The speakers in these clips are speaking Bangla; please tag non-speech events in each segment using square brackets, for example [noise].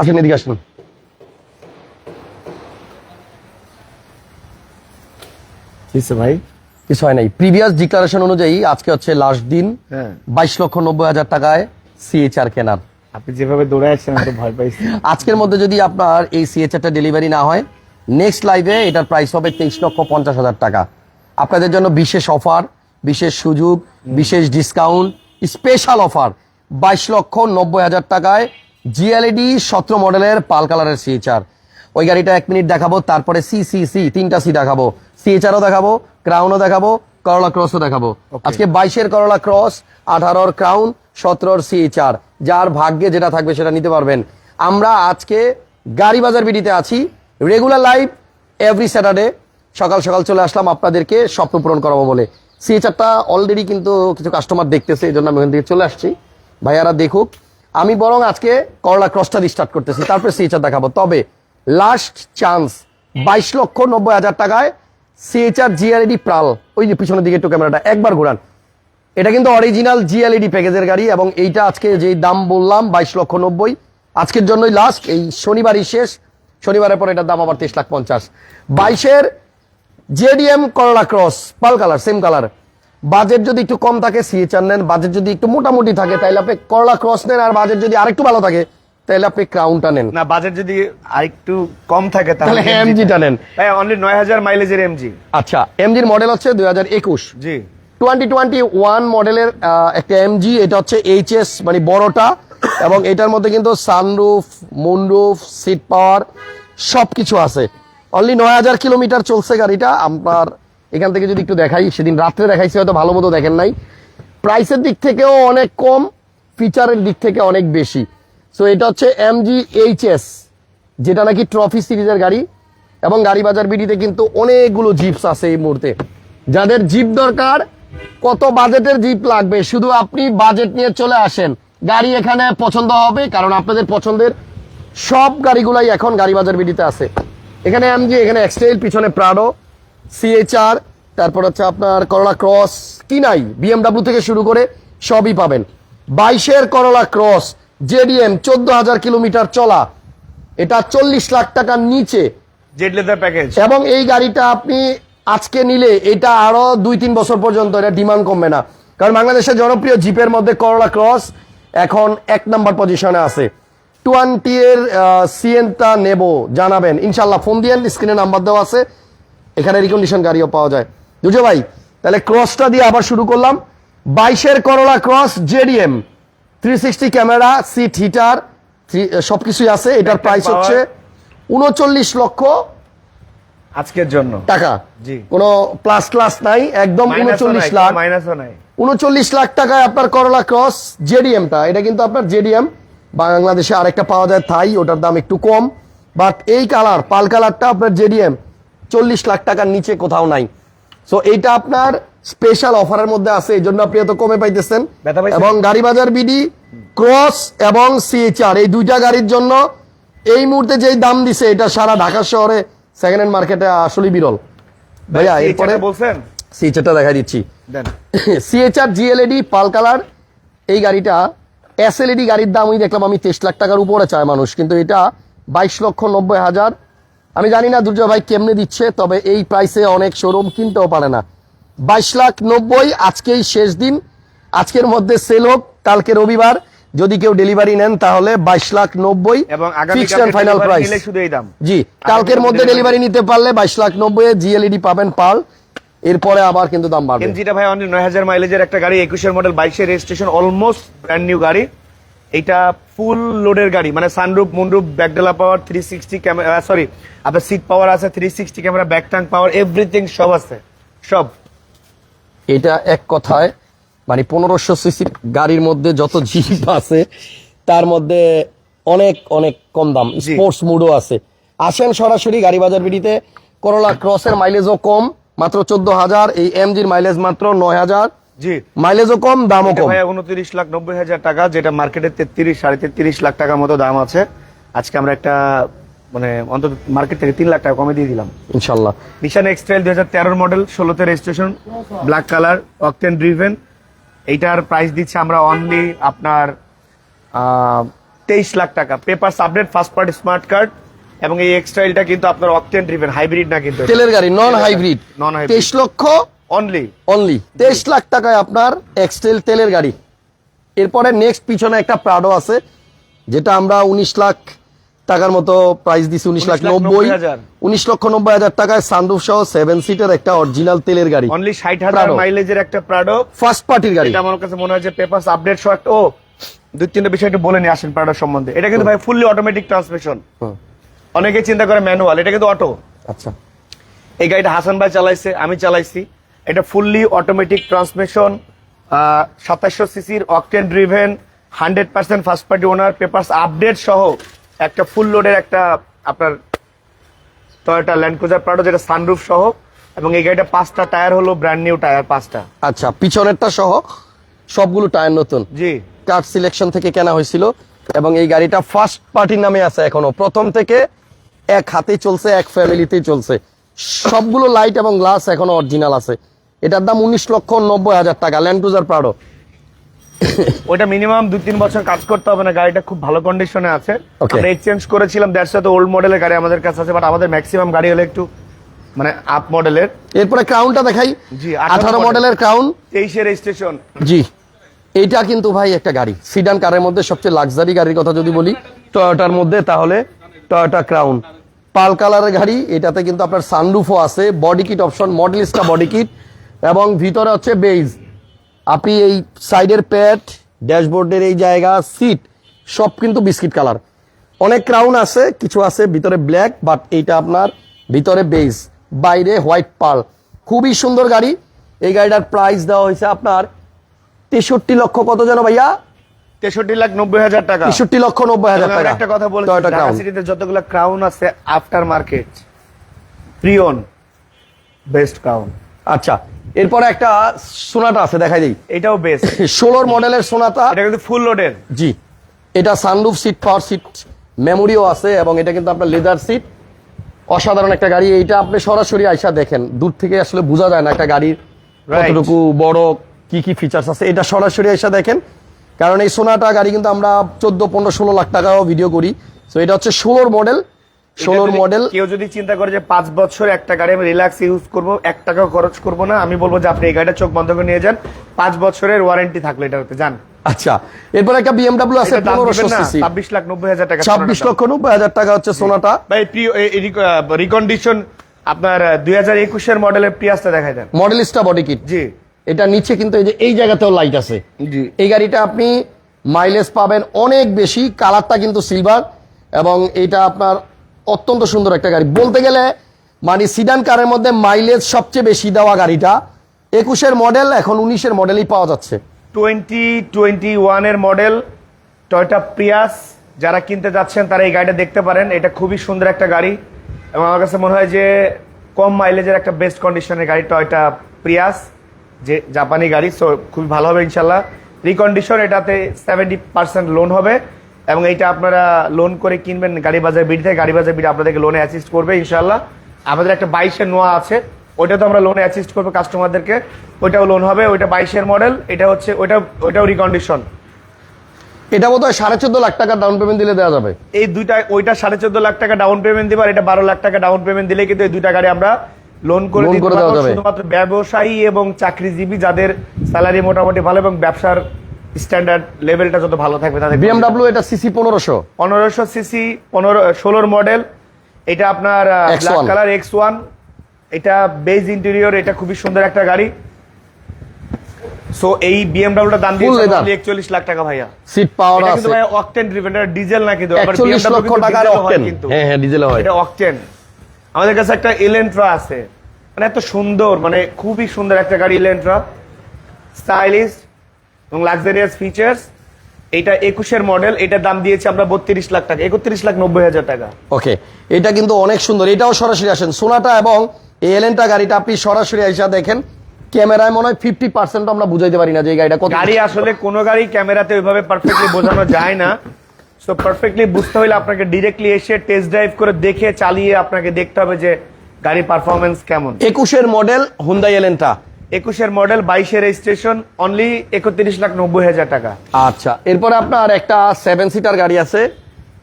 আসেন এদিকে আসেন। ভাই? কিছু হয় নাই। প্রিভিয়াস ডিক্লারেশন অনুযায়ী আজকে হচ্ছে লাস্ট দিন হ্যাঁ। বাইশ লক্ষ নব্বই হাজার টাকায় সিএচআর কেনার। আপনি যেভাবে দৌড়ে আসছেন আমি তো ভয় পাইছি। আজকের মধ্যে যদি আপনার এই সিএচআরটা ডেলিভারি না হয় নেক্সট লাইভে এটার প্রাইস হবে তেইশ লক্ষ পঞ্চাশ হাজার টাকা। আপনাদের জন্য বিশেষ অফার বিশেষ সুযোগ বিশেষ ডিসকাউন্ট স্পেশাল অফার বাইশ লক্ষ নব্বই হাজার টাকায় জিএলইডি সতেরো মডেলের পাল কালারের সিএচআর ওই গাড়িটা এক মিনিট দেখাবো তারপরে সি সি সি তিনটা সি দেখাবো। সিএচআরও দেখাবো ক্রাউনও দেখাবো করলা ক্রসও দেখাবো। আজকে বাইশের করলা ক্রস আঠারোর ক্রাউন সতেরোর সিএচআর যার ভাগ্যে যেটা থাকবে সেটা নিতে পারবেন। আমরা আজকে গাড়ি বাজার বিডিতে আছি। রেগুলার লাইভ এভরি স্যাটারডে সকাল সকাল চলে আসলাম আপনাদেরকে স্বপ্ন পূরণ করাবো বলে। সিএচআরটা অলরেডি কিন্তু কিছু কাস্টমার দেখতেছে এই জন্য আমি ওখান থেকে চলে আসছি। ভাইয়ারা দেখুক। আমি বরং আজকে করলা ক্রসটা দিয়ে স্টার্ট করতেছি, তারপরে সিএচআর দেখাবো। তবে লাস্ট চান্স বাইশ লক্ষ নব্বই হাজার টাকায় সিএচআর জিআরডি প্রাল ওই যে পিছনের দিকে একটু ক্যামেরাটা একবার ঘুরান। এটা কিন্তু অরিজিনাল জিএলইডি প্যাকেজের গাড়ি এবং এইটা আজকে যেই দাম বললাম, বাইশ লক্ষ নব্বই, আজকের জন্যই লাস্ট এই শনিবারই শেষ, শনিবারের পর এটার দাম আবার তেইশ লাখ পঞ্চাশ। বাইশের JDM Corolla cross pearl colour same colour budget যদি একটু কম থাকে সিএচআর নেন। বাজেট যদি একটু মোটামুটি থাকে তাহলে আপনি করলা ক্রস নেন আর বাজেট যদি আরেকটু ভালো থাকে তাহলে আপনি ক্রাউনটা নেন। না বাজেট যদি আরেকটু কম থাকে তাহলে MG টা নেন। ভাই অনলি নয় হাজার মাইলেজের এমজি আচ্ছা এমজির মডেল হচ্ছে দুই হাজার একুশ। জি। টোয়েন্টি টোয়েন্টি ওয়ান মডেলের একটা এমজি এটা হচ্ছে এইচএস মানে বড়টা এবং এটার মধ্যে কিন্তু সানরুফ মুনরুফ সিট পাওয়ার সব কিছু আছে। অনলি নয় হাজার কিলোমিটার চলছে গাড়িটা আপনার এখান থেকে যদি একটু দেখাই, সেদিন রাত্রে দেখাইছি, হয়তো ভালো মতো দেখেন নাই। প্রাইসের দিক থেকেও অনেক কম ফিচারের দিক থেকে অনেক বেশি। সো এটা হচ্ছে এম জি এইচ এস যেটা নাকি ট্রফি সিরিজের গাড়ি। এবং গাড়ি বাজার বিডিতে কিন্তু অনেকগুলো জিপস আছে এই মুহূর্তে। যাদের জিপ দরকার, কত বাজেটের জিপ লাগবে, শুধু আপনি বাজেট নিয়ে চলে আসেন। গাড়ি এখানে পছন্দ হবে, কারণ আপনাদের পছন্দের সব গাড়িগুলাই এখন গাড়ি বাজার বিডিতে আছে। এখানে এমজি এখানে এক্সটেল পিছনে প্রাডো সিএচআর তারপর হচ্ছে আপনার করলা ক্রস কি নাই? বিএমডাব্লিউ থেকে শুরু করে সবই পাবেন। বাইশের করলা ক্রস জেডিএম চোদ্দ হাজার কিলোমিটার চলা। এটা চল্লিশ লাখ টাকার নিচে। জেড লেদার প্যাকেজ এবং এই গাড়িটা আপনি আজকে নিলে এটা আরও দুই তিন বছর পর্যন্ত এটা ডিমান্ড কমবে না। কারণ বাংলাদেশের জনপ্রিয় জিপের মধ্যে করলা ক্রস এখন এক নাম্বার পজিশনে আছে। টোয়েন্টি এর সিএনটা নেব জানাবেন। ইনশাল্লাহ ফোন দিয়ে স্ক্রিনে নাম্বার দেওয়া আছে। এখানে রিকন্ডিশন গাড়িও পাওয়া যায়। বুঝো ভাই তাহলে ক্রসটা দিয়ে আবার শুরু করলাম। বাইশের Corolla cross JDM three sixty camera seat heater সবকিছুই আছে এটার প্রাইস হচ্ছে উনচল্লিশ লক্ষ আজকের জন্য। টাকা। কোনো প্লাস ক্লাস নাই একদম উনচল্লিশ লাখ। মাইনাসও নাই। উনচল্লিশ লাখ টাকায় আপনার করলা ক্রস জেডিএমটা এটা কিন্তু আপনার জেডিএম বাংলাদেশে আরেকটা পাওয়া যায় থাই ওটার দাম একটু কম। বাট এই কালার পাল কালারটা আপনার জেডিএম চল্লিশ লাখ টাকার নিচে কোথাও নাই। সো এইটা আপনার স্পেশাল অফারের মধ্যে আছে এই জন্য আপনি এত কমে পাইতেছেন। এবং গাড়ি বাজার বিডি ক্রস এবং সিএচআর এই দুইটা গাড়ির জন্য এই মুহূর্তে যেই দাম দিছে এটা সারা ঢাকা শহরে সেকেন্ড হ্যান্ড মার্কেটে আসলে বিরল। ভাইয়া এরপরে বলছেন? সিএচআরটা দেখা দিচ্ছি। দেন। সিএচআর জিএলএডি পাল কালার এই গাড়িটা এসএলইডি গাড়ির দাম আমি দেখলাম আমি তেইশ লাখ টাকার উপরে চায় মানুষ কিন্তু এটা বাইশ লক্ষ নব্বই হাজার আমি জানি না দুর্জয় ভাই কেমনে দিচ্ছে তবে এই প্রাইসে অনেক শোরুম কিনতেও পারে না। বাইশ লাখ নব্বই আজকেই শেষ দিন। আজকের মধ্যে সেল হোক কালকে রবিবার। যদি কেউ ডেলিভারি নেন তাহলে বাইশ লাখ নব্বই এবং ফিক্সড ফাইনাল প্রাইস শুধু এই দাম। জি কালকের মধ্যে ডেলিভারি নিতে পারলে বাইশ লাখ নব্বই জিএলইডি পাবেন পাল। এরপরে আবার কিন্তু দাম বাড়বে। এমজিটা ভাই অনলি নয় হাজার মাইলেজের একটা গাড়ি একুশের মডেল বাইশের রেজিস্ট্রেশন অলমোস্ট ব্র্যান্ড নিউ গাড়ি। এটা ফুল লোডের গাড়ি মানে sunroof moonroof ব্যাকডেলা power three sixty camera sorry আপনার সিট পাওয়ার আছে three sixty camera back tank power everything সব আছে সব। এটা এক কথায় মানে পনেরোশো সিসি গাড়ির মধ্যে যত জিপ আছে তার মধ্যে অনেক অনেক কম দাম। স্পোর্টস মুডও আছে। আসেন সরাসরি গাড়ি বাজার বিডিতে করোলা ক্রসের মাইলেজও কম মাত্র চোদ্দ হাজার এই এমজির মাইলেজ মাত্র নয় হাজার। জি। মাইলেজও কম দামও কম। ভাই উনত্রিশ লাখ নব্বই হাজার টাকা যেটা মার্কেটে তেত্রিশ সাড়ে তেত্রিশ লাখ টাকার মতো দাম আছে। আজকে আমরা একটা মানে অন্তত মার্কেট থেকে তিন লাখ টাকা কমে দিয়ে দিলাম। ইনশাল্লাহ। নিশান এক্সট্রাইল দুই হাজার তেরোর মডেল ষোলোতে registration black colour octane driven এইটার প্রাইস দিচ্ছে আমরা অনলি আপনার তেইশ লাখ টাকা। Paper update first party smart card এবং এই এক্সটাইলটা কিন্তু আপনার অকটেন ড্রিভেন হাইব্রিড না কিন্তু। তেলের গাড়ি নন হাইব্রিড নন hybrid। তেইশ লক্ষ অনলি অনলি তেইশ লাখ টাকায় আপনার এক্সটেল তেলের গাড়ি। এরপরে নেক্সট পিছনে একটা প্রাডো আছে যেটা আমরা উনিশ লাখ টাকার মতো প্রাইস দিছি উনিশ লাখ নব্বই। উনিশ লক্ষ নব্বই হাজার টাকায় সানরুফ সহ সেভেন সিটের একটা অরিজিনাল তেলের গাড়ি। অনলি ষাট হাজার মাইলেজের একটা প্রাডো ফার্স্ট পার্টির গাড়ি। আমার কাছে মনে হয় যে পেপার আপডেট সহ একটা ও দুই তিনটা বিষয় একটু বলে নিয়ে আসেন প্রাডো সম্বন্ধে। এটা কিন্তু ভাই ফুললি অটোমেটিক ট্রান্সমিশন অনেকে চিন্তা করে ম্যানুয়াল এটা কিন্তু অটো আচ্ছা। এই গাড়িটা হাসান ভাই চালাইছে আমি চালাইছি। এটা ফুললি অটোমেটিক ট্রান্সমিশন সাতাশশো সিসির octane driven hundred percent first party owner papers update সহ একটা ফুল লোডের একটা আপনার টয়োটা ল্যান্ড ক্রুজার প্রাডো যেটা সানরুফ সহ এবং এই গাড়িটা পাঁচটা টায়ার হলো ব্র্যান্ড নিউ টায়ার পাঁচটা। আচ্ছা পিছনেরটা সহ সবগুলো টায়ার নতুন? জি। কার্ড সিলেকশন থেকে কেনা হয়েছিল এবং এই গাড়িটা ফার্স্ট পার্টির নামে আছে এখনও। প্রথম থেকে এক হাতে চলছে এক ফ্যামিলিতেই চলছে। সবগুলো লাইট এবং গ্লাস এখনও অরিজিনাল আছে। এটার দাম উনিশ লক্ষ নব্বই হাজার টাকা ল্যান্ড ক্রুজার প্রাডো ওটা মিনিমাম দুই তিন বছর কাজ করতে হবে না গাড়িটা খুব ভালো কন্ডিশনে আছে. আমরা এক্সচেঞ্জ করেছিলাম দ্যাটস তো ওল্ড মডেলের গাড়ি আমাদের কাছে আছে বাট আমাদের ম্যাক্সিমাম গাড়ি হলো একটু মানে আপ মডেলের এরপরে ক্রাউনটা দেখাই। জি, আঠারো মডেলের ক্রাউন তেইশের রেজিস্ট্রেশন জি এইটা কিন্তু ভাই একটা গাড়ি। সিডান কারের মধ্যে সবচেয়ে লাক্সারি গাড়ির কথা যদি বলি টয়োটার মধ্যে তাহলে টয়োটা ক্রাউন পাল কালারের গাড়ি, এটাতে কিন্তু আপনার সানরুফও আছে body kit option Modellista body kit এবং ভিতরে হচ্ছে বেজ আপনি এই সাইডের প্যাড ড্যাশবোর্ডের এই জায়গা সিট সব কিন্তু বিস্কিট কালার অনেক ক্রাউন আছে, কিছু আছে ভিতরে ব্ল্যাক বাট এইটা আপনার ভিতরে বেজ বাইরে হোয়াইট পাল। খুবই সুন্দর গাড়ি। এই গাড়িটার প্রাইস দেওয়া হয়েছে আপনার তেষট্টি লক্ষ কত যেন ভাইয়া? তেষট্টি লাখ নব্বই হাজার টাকা। তেষট্টি লক্ষ নব্বই হাজার টাকা। একটা কথা সিটিতে যতগুলো ক্রাউন আছে আফটার মার্কেট প্রিয়ন বেস্ট ক্রাউন আচ্ছা এরপরে একটা সোনাটা আছে দেখাই দিই। এটাও বেস্ট [laughs] ষোলোর মডেলের সোনাটা এটা কিন্তু ফুল লোডের জি এটা সানরুফ সিট পাওয়ার সিট মেমোরিও আছে এবং এটা কিন্তু আপনার লেদার সিট অসাধারণ একটা গাড়ি এইটা আপনি সরাসরি আইসা দেখেন। দূর থেকে আসলে বোঝা যায় না একটা গাড়ির. কতটুকু বড় কি কি ফিচার্স আছে। এটা সরাসরি আইসা দেখেন। কারণ এই সোনাটা গাড়ি কিন্তু আমরা চোদ্দ পনেরো ষোলো লাখ টাকাও ভিডিও করি। তো এটা হচ্ছে ষোলোর মডেল ষোলোর মডেল কেউ যদি চিন্তা করে যে পাঁচ বছর একটা গাড়ি আমি রিল্যাক্স ইউজ করব এক টাকাও খরচ করব না আমি বলব যে আপনি এই গাড়িটা চোখ বন্ধ করে নিয়ে যান। পাঁচ বছরের ওয়ারেন্টি থাকলে এটাতে যান। আচ্ছা এরপর একটা বিএমডাব্লিউ আছে পনেরোশো সিসি ছাব্বিশ লাখ নব্বই হাজার টাকা ছাব্বিশ লক্ষ নব্বই হাজার টাকা হচ্ছে সোনাটা। ভাই রিকন্ডিশন আপনার দুই হাজার একুশের মডেলের প্রিয়াসটা দেখাই দেন। মডেলিস্টা বডি কিট জি। এটা নিচে কিন্তু এই যে এই জায়গাতেও লাইট আছে। এই গাড়িটা আপনি মাইলেজ পাবেন অনেক বেশি কালারটা কিন্তু সিলভার এবং এটা আপনার অত্যন্ত সুন্দর একটা গাড়ি। বলতে গেলে মানে সিডান কারের মধ্যে মাইলেজ সবচেয়ে বেশি দেওয়া গাড়িটা একুশের মডেল এখন উনিশের মডেলই পাওয়া যাচ্ছে। টোয়েন্টি টোয়েন্টি ওয়ানের মডেল টয়টা প্রিয়াস যারা কিনতে যাচ্ছেন তারা এই গাড়িটা দেখতে পারেন। এটা খুবই সুন্দর একটা গাড়ি এবং আমার কাছে মনে হয় যে কম মাইলেজের একটা বেস্ট কন্ডিশনের গাড়ি টয়টা প্রিয়াস যে জাপানি গাড়ি সো খুবই ভালো হবে ইনশাল্লাহ। রিকন্ডিশন এটাতে সেভেন্টি পার্সেন্ট লোন হবে এবং এইটা আপনারা লোন করে কিনবেন গাড়ি বাজার বিড থেকে গাড়ি বাজার বিড আপনাদেরকে লোনে অ্যাসিস্ট করবে ইনশাল্লাহ। আমাদের একটা বাইশের নোয়া আছে ওইটা তো আমরা লোনে অ্যাসিস্ট করব কাস্টমারদেরকে ওইটাও লোন হবে ওইটা বাইশের মডেল এটা হচ্ছে ওইটা ওইটাও রিকন্ডিশন এটা বোধ হয় সাড়ে চোদ্দ লাখ টাকা ডাউন পেমেন্ট দিলে দেওয়া যাবে। এই দুইটা ওইটা সাড়ে চোদ্দ লাখ টাকা ডাউন পেমেন্ট দিবার এটা বারো লাখ টাকা ডাউন পেমেন্ট দিলে কিন্তু এই দুইটা গাড়ি আমরা লোন করে দিতে পারব। শুধুমাত্র ব্যবসায়ী এবং চাকরিজীবী যাদের স্যালারি মোটামুটি ভালো এবং ব্যবসার স্ট্যান্ডার্ড লেভেলটা যত ভালো থাকবে তাদের বিএমডাব্লিউ এটা সিসি পনেরোশো। পনেরোশো সিসি পনেরো ষোলোর মডেল এটা আপনার ব্ল্যাক কালার এক্স ওয়ান এটা বেজ ইন্টেরিয়র এটা খুবই সুন্দর একটা গাড়ি। সো এই বিএমডাব্লিউটা দাম। দিয়েছে একচল্লিশ লাখ টাকা ভাইয়া। সিট পাওয়ার এটা কিন্তু আছে। ভাই অকটেন ড্রিভেন ডিজেল নাকি একচল্লিশ BMW লক্ষ টাকার অকটেন হ্যাঁ হ্যাঁ ডিজেল হয়। এটা অকটেন আমাদের কাছে একটা এলেন্ট্রা আছে। মানে এত সুন্দর মানে খুবই সুন্দর একটা গাড়ি এলেন্ট্রা স্টাইলিশ এবং লাক্সারিয়াস ফিচার্স এটা একুশের মডেল এটার দাম দিয়েছি আমরা বত্রিশ লাখ টাকা একত্রিশ লাখ নব্বই হাজার টাকা। ওকে এটা কিন্তু অনেক সুন্দর এটাও সরাসরি আসেন। সোনাটা এবং এই এলেনটা গাড়িটা আপনি সরাসরি আইসা দেখেন ক্যামেরায় মনে হয় ফিফটি পার্সেন্ট আমরা বুঝাইতে পারি না যে গাড়িটা গাড়ি আসলে কোনো গাড়ি ক্যামেরাতে ওইভাবে পারফেক্টলি বোঝানো যায় না। সো পারফেক্টলি বুঝতে হলে আপনাকে ডিরেক্টলি এসে টেস্ট ড্রাইভ করে দেখে চালিয়ে আপনাকে দেখতে হবে যে গাড়ির পারফরমেন্স কেমন। একুশের মডেল হুন্দাই এলেনটা একুশের মডেল বাইশের রেজিস্ট্রেশন অনলি একত্রিশ লাখ নব্বই হাজার টাকা। আচ্ছা এরপরে আপনার একটা সেভেন সিটার গাড়ি আছে।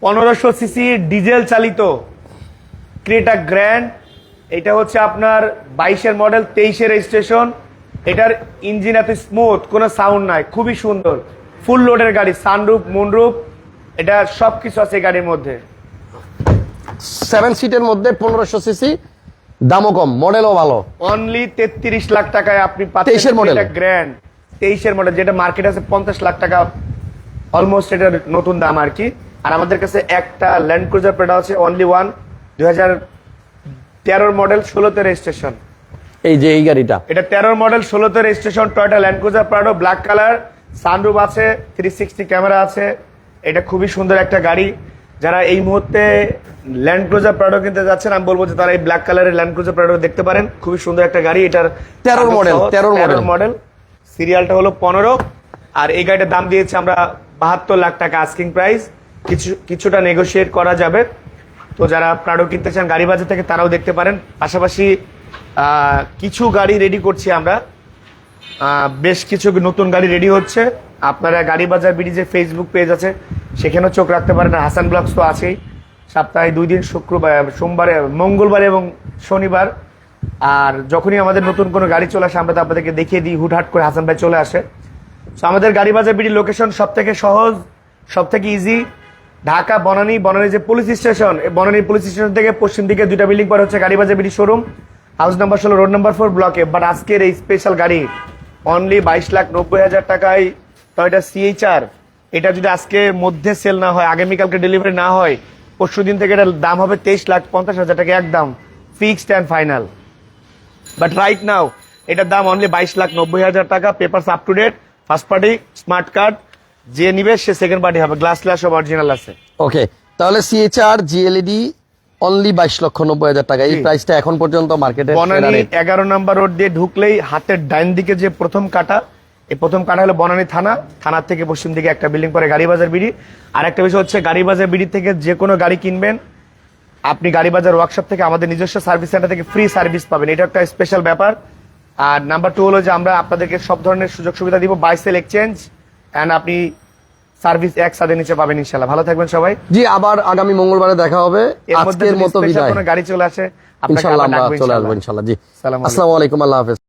পনেরোশো সিসি ডিজেল চালিত ক্রেটা গ্র্যান্ড এটা হচ্ছে আপনার বাইশের মডেল তেইশের রেজিস্ট্রেশন এটার ইঞ্জিন এত স্মুথ কোনো সাউন্ড নাই খুবই সুন্দর। ফুল লোডের গাড়ি সানরুপ মুনরুপ এটা সব কিছু আছে গাড়ির মধ্যে। সেভেন সিটের মধ্যে পনেরোশো সিসি দামও কম মডেলও ভালো। অনলি তেত্রিশ লাখ টাকায় আপনি 23 এর model? গ্র্যান্ড তেইশের মডেল যেটা মার্কেট আছে পঞ্চাশ লাখ টাকা অলমোস্ট এটার নতুন দাম আর কি। আর আমাদের কাছে একটা ল্যান্ড ক্রুজার প্রাডো আছে অনলি ওয়ান দুই হাজার তেরোর মডেল ষোলোতে রেজিস্ট্রেশন এই যে এই গাড়িটা। এটা তেরোর মডেল ষোলোতে registration Toyota land cruiser Prado black colour sunroof আছে থ্রি সিক্সটি ক্যামেরা আছে এটা খুবই সুন্দর একটা গাড়ি। যারা এই মুহূর্তে ল্যান্ড ক্রুজার প্রাডো কিনতে যাচ্ছেন আমি বলব যে তারা এই ব্ল্যাক কালারের ল্যান্ড ক্রুজার প্রাডো দেখতে পারেন। খুবই সুন্দর একটা গাড়ি এটার 13 model, 13 model। মডেল সিরিয়ালটা হলো পনেরো। আর এই গাড়িটার দাম দিয়েছে আমরা বাহাত্তর লাখ টাকা আস্কিং প্রাইস কিছু কিছুটা নেগোশিয়েট করা যাবে। তো যারা প্রাডো কিনতে চান গাড়ি বাজার থেকে তারাও দেখতে পারেন। পাশাপাশি কিছু গাড়ি রেডি করছি আমরা। বেশ কিছু নতুন গাড়ি রেডি হচ্ছে। আপনারা গাড়ি বাজার বিডি যে ফেসবুক পেজ আছে, সেখানেও চোখ রাখতে পারেন। হাসান ব্লগস তো আছেই। সপ্তাহে দুই দিন শুক্রবার, সোমবারে, মঙ্গলবার এবং শনিবার। আর যখনই আমাদের নতুন কোনো গাড়ি চলে আসে, আমরা তো আপনাদেরকে দেখিয়ে দিই, হুটহাট করে হাসান ভাই চলে আসে। তো আমাদের গাড়ি বাজার বিডি লোকেশন সব থেকে সহজ সব থেকে ইজি ঢাকা, বনানী বনানী যে police station Banani police station থেকে পশ্চিম দিকে দুইটা বিল্ডিং পর হচ্ছে Gari Bazar BD showroom house number ষোলো রোড নাম্বার ফোর ব্লকে বাট আজকের এই স্পেশাল গাড়ি অনলি বাইশ লাখ নব্বই হাজার টাকায় টয়টা সিএইচআর এটা যদি আজকে মধ্যে সেল না হয় আগামীকালকে ডেলিভারি না হয় পরশু দিন থেকে এটার দাম হবে তেইশ লাখ পঞ্চাশ হাজার টাকা একদম fixed and final but right now এটার দাম অনলি বাইশ লাখ নব্বই হাজার টাকা paper up to date first party smart card যে নিবে সে সেকেন্ড পার্টি হবে গ্লাস গ্লাস সব অরিজিনাল আছে। ওকে তাহলে সিএচআর জিএলইডি অনলি বাইশ লক্ষ নব্বই হাজার টাকা। এই প্রাইসটা এখন পর্যন্ত মার্কেটে বনানী এগারো নাম্বার রোড দিয়ে ঢুকলেই হাতের ডাইন দিকে যে প্রথম কাটা এই প্রথম কাটা হলো বনানী থানা থানার থেকে পশ্চিম দিকে একটা বিল্ডিং পরে গাড়ি বাজার বিড়ি। আর একটা বিষয় হচ্ছে গাড়ি বাজার বিড়ি থেকে যে কোনো গাড়ি কিনবেন আপনি গাড়ি বাজার ওয়ার্কশপ থেকে আমাদের নিজস্ব সার্ভিস সেন্টার থেকে ফ্রি সার্ভিস পাবেন। এটা একটা স্পেশাল ব্যাপার। আর নাম্বার টু হলো যে আমরা আপনাদেরকে সব ধরনের সুযোগ সুবিধা দিব বাইসেল এক্সচেঞ্জ অ্যান্ড আপনি সার্ভিস এক সাথে নিচে পাবেন ইনশাল্লাহ ভালো থাকবেন সবাই। জি আবার আগামী মঙ্গলবারে দেখা হবে। আজকের মতো বিদায়। কোনো গাড়ি চলে আসে ইনশাল্লাহ আমরা চলে আসব ইনশাল্লাহ জি। আসসালামু আলাইকুম আল্লাহ হাফেজ।